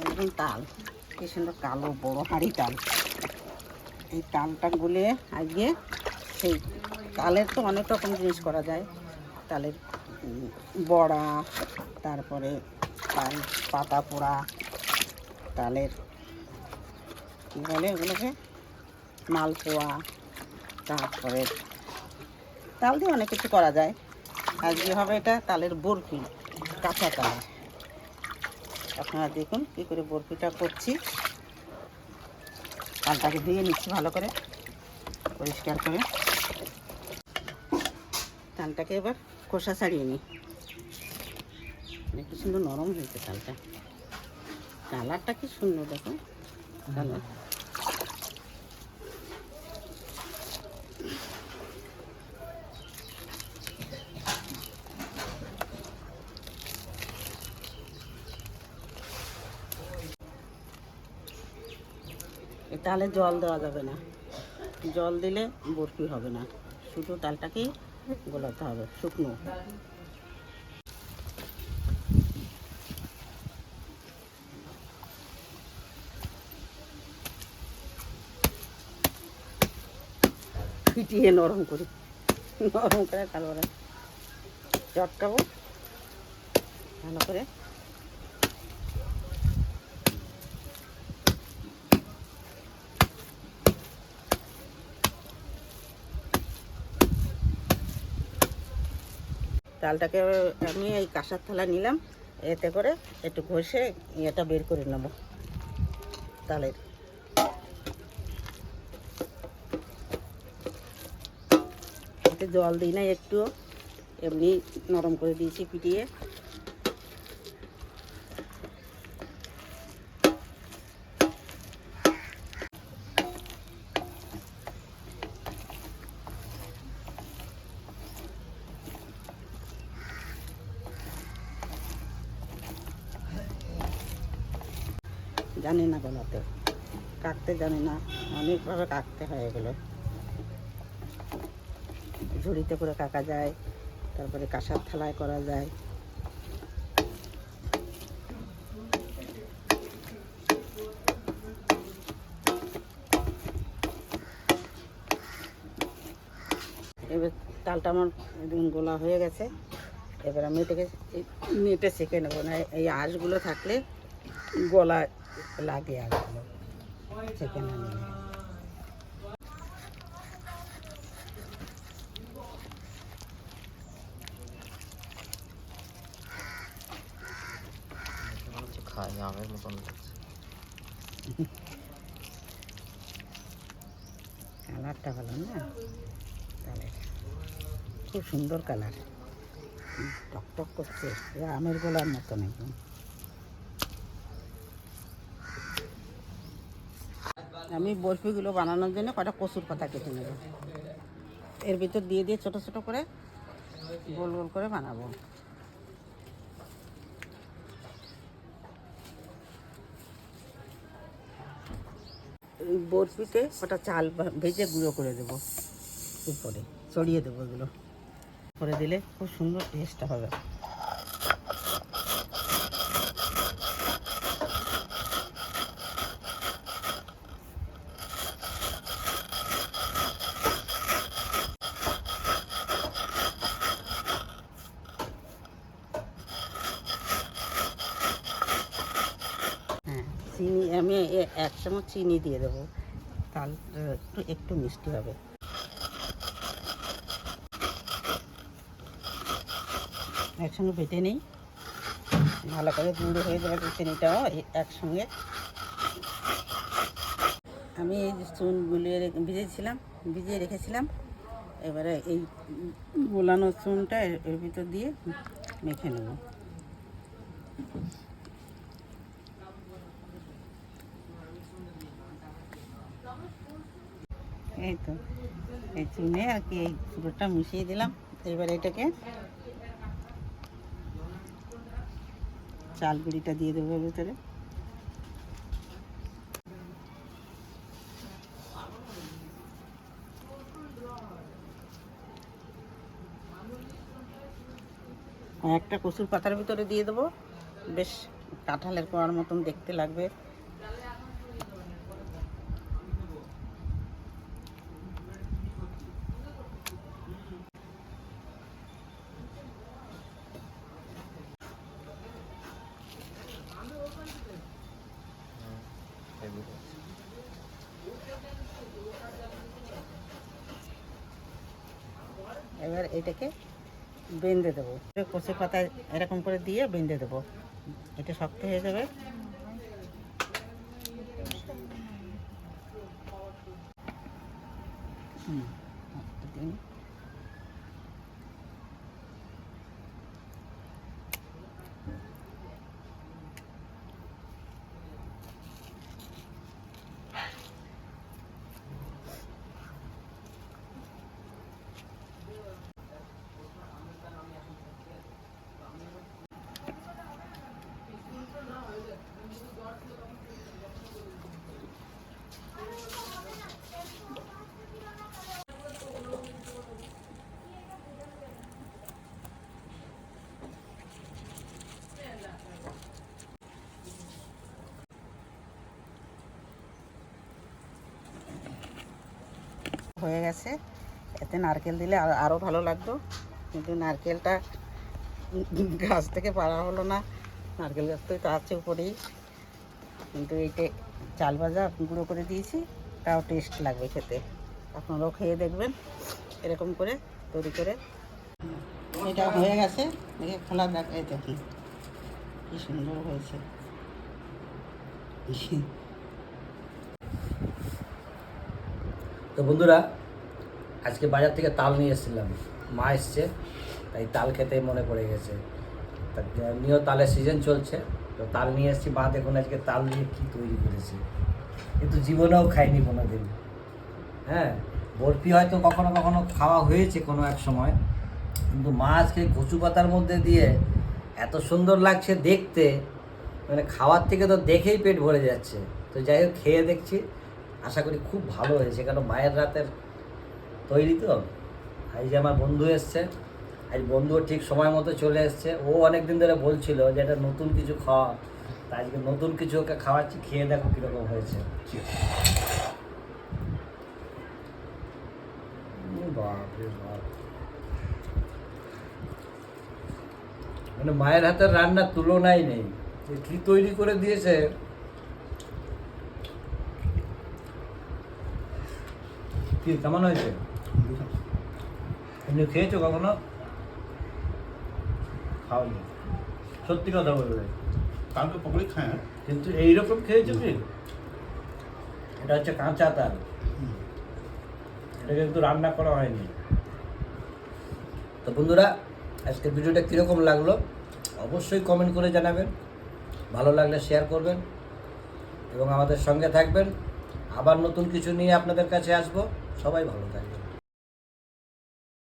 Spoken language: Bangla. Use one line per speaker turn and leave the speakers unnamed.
এরকম তাল। কি সুন্দর কালো বড় হাঁড়ি তাল। এই তালটা গুলে আজকে সেই তালের তো অনেক রকম জিনিস করা যায়। তালের বড়া, তারপরে তাল পাতা পোড়া, তালের, কী বলে ওগুলোকে? মালপোয়া, তারপরে তাল দিয়ে অনেক কিছু করা যায়। আজকে হবে এটা তালের বরফি, কাঁচা তাল। আপনারা দেখুন কী করে বরফিটা করছি। তালটাকে ধুয়ে নিচ্ছি ভালো করে, পরিষ্কার করে। চালটাকে এবার খোসা ছাড়িয়ে নিই। কি সুন্দর নরম হয়েছে চালটা কালারটা কি সুন্দর দেখুন। তালে জল দেওয়া যাবে না। জল দিলে বরফি হবে না। শুধু তালটাকেই গোলাতে হবে, শুকনো। ফিটিয়ে নরম করি, নরম করে তারপরে চটকাবো। ভালো করে তালটাকে আমি এই কাঁসার থালা নিলাম, এতে করে একটু ঘষে এটা বের করে নেব তালের এতে জল দিই না একটু এমনি নরম করে দিয়েছি পিটিয়ে। জানি না গলাতে। কাটতে জানি না, অনেকভাবে কাটতে হয় এগুলো ঝুড়িতে করে কাকা যায়, তারপরে কাঁসার থালায় করা যায়। এবার তালটা আমার গোলা হয়ে গেছে। এবার আমি এটাকে নেটে সেঁকে নেব। না এই আঁশগুলো থাকলে গলা লাগে আঁশগুলো সেঁকে না
খাই আমের মতন লাগছে।
কালারটা ভালো না? তাহলে খুব সুন্দর কালার। টকটক করছে। আমের গোলার মতন একদম আমি বরফিগুলো বানানোর জন্য কটা কচুর পাতা কেটে নেব। এর ভিতর দিয়ে দিয়ে ছোট ছোট করে গোল গোল করে বানাবো। বরফিতে ওটা চাল ভেজে গুঁড়ো করে দেবো উপরে, ছড়িয়ে দেবো এগুলো। করে দিলে খুব সুন্দর টেস্টটা হবে হ্যাঁ চিনি, আমি এক চামচ চিনি দিয়ে দেবো। তাল একটু একটু মিষ্টি হবে। একসঙ্গে বেটে নিই। ভালো করে গুঁড়ো হয়ে যাবে চিনিটাও একসঙ্গে। আমি এই যে চুন গুলিয়ে ভিজেছিলাম ভিজিয়ে রেখেছিলাম। এবারে এই গোলানো চুনটা এর ভিতর দিয়ে মেখে নেব। এই তো এই চুনে আর কি এই পুরোটা মিশিয়ে দিলাম। এবার এটাকে চাল গুঁড়িটা দিয়ে দেবো ভিতরে। একটা কচুর পাতার ভিতরে দিয়ে দেবো। বেশ কাঁঠালের কোয়ার মতন দেখতে লাগবে। এবার এটাকে বেঁধে দেবো। কষে পাতা এরকম করে দিয়ে বেঁধে দেবো। এটা শক্ত হয়ে যাবে। হুম, একটু দিন। হয়ে গেছে। এতে নারকেল দিলে আর আরও ভালো লাগতো। কিন্তু নারকেলটা গাছ থেকে পাড়া হলো না। নারকেল গাছ তো আছে উপরেই। কিন্তু এইটা চাল ভাজা গুঁড়ো করে দিয়েছি। তাও টেস্ট লাগবে খেতে। আপনারাও খেয়ে দেখবেন। এরকম করে তৈরি করে। এটা হয়ে গেছে। দেখে খোলা দেখ এই দেখুন। কি সুন্দর হয়েছে।
তো বন্ধুরা, আজকে বাজার থেকে তাল নিয়ে এসেছিলাম। মা এসছে, তাই তাল খেতেই মনে পড়ে গেছে। তা নিয়েও তালের সিজন চলছে, তো তাল নিয়ে এসেছি। মা দেখুন আজকে তাল দিয়ে কী তৈরি করেছে। কিন্তু জীবনেও খাইনি কোনো দিন হ্যাঁ বরফি হয়তো কখনো কখনো খাওয়া হয়েছে কোনো এক সময়, কিন্তু মা আজকে কচু পাতার মধ্যে দিয়ে এত সুন্দর লাগছে দেখতে। মানে খাওয়ার থেকে তো দেখেই পেট ভরে যাচ্ছে। তো যাই হোক, খেয়ে দেখছি। আশা করি খুব ভালো হয়েছে, কেন মায়ের রাতের তৈরি তো। আজ যে আমার বন্ধু এসছে আজ বন্ধুও ঠিক সময় মতো চলে এসছে। ও অনেক দিন ধরে বলছিল যে এটা নতুন কিছু খাওয়া, তা আজকে নতুন কিছু ওকে খাওয়াচ্ছি, খেয়ে দেখো কীরকম হয়েছে। বাপ। মানে মায়ের হাতের রান্নার তুলনাই নেই। কি তৈরি করে দিয়েছে কি কেমন হয়েছে? এমনি খেয়েছো কখনো? খাওয়ানি সত্যি কথা বলবে।
তো পকোড়ি খায়
কিন্তু এইরকম খেয়েছো কি? এটা হচ্ছে কাঁচা তাল। এটা কিন্তু রান্না করা হয়নি। তো বন্ধুরা আজকে ভিডিওটা কীরকম লাগল? অবশ্যই কমেন্ট করে জানাবেন। ভালো লাগলে শেয়ার করবেন। এবং আমাদের সঙ্গে থাকবেন। আবার নতুন কিছু নিয়ে আপনাদের কাছে আসব। সবাই ভালো থাকবেন।